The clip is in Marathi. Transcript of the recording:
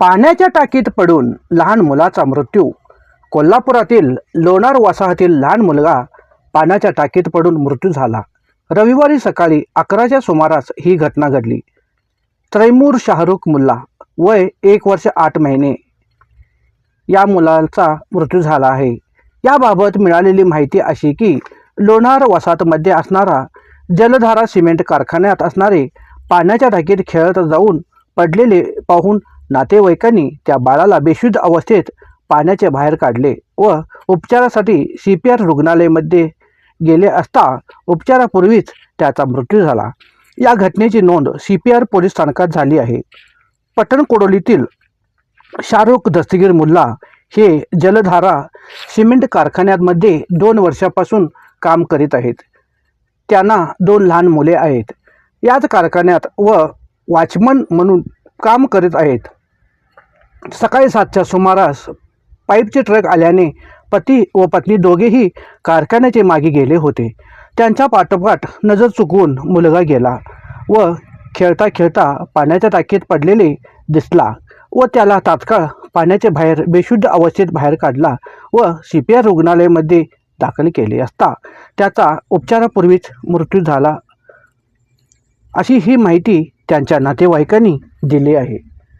पाण्याच्या टाकीत पडून लहान मुलाचा मृत्यू. कोल्हापुरातील लोणार वसाहतील लहान मुलगा पाण्याच्या टाकीत पडून मृत्यू झाला. रविवारी सकाळी अकराच्या सुमारास ही घटना घडली. त्रैमूर शाहरुख मुल्ला वय एक वर्ष आठ महिने. या मुलाचा मृत्यू झाला आहे. याबाबत मिळालेली माहिती अशी की लोणार वसाहतमध्ये असणारा जलधारा सिमेंट कारखान्यात असणारे पाण्याच्या टाकीत खेळत जाऊन पडलेले पाहून नातेवाईकांनी त्या बाळाला बेशुद्ध अवस्थेत पाण्याचे बाहेर काढले व उपचारासाठी सी पी आर रुग्णालयामध्ये गेले असता उपचारापूर्वीच त्याचा मृत्यू झाला. या घटनेची नोंद सी पी आर पोलीस स्थानकात झाली आहे. पटणकोडोलीतील शाहरुख दस्तगीर मुल्ला हे जलधारा सिमेंट कारखान्यामध्ये दोन वर्षापासून काम करीत आहेत. त्यांना दोन लहान मुले आहेत. याच कारखान्यात व वॉचमन म्हणून काम करीत आहेत. सकाळी सातच्या सुमारास पाईपचे ट्रक आल्याने पती व पत्नी दोघेही कारखान्याचे मागे गेले होते. त्यांच्या पाठोपाठ नजर चुकवून मुलगा गेला व खेळता खेळता पाण्याच्या टाकीत पडलेले दिसला व त्याला तात्काळ पाण्याच्या बाहेर बेशुद्ध अवस्थेत बाहेर काढला व सी पी आर रुग्णालयामध्ये दाखल केले असता त्याचा उपचारापूर्वीच मृत्यू झाला. अशी ही माहिती त्यांच्या नातेवाईकांनी दिली आहे.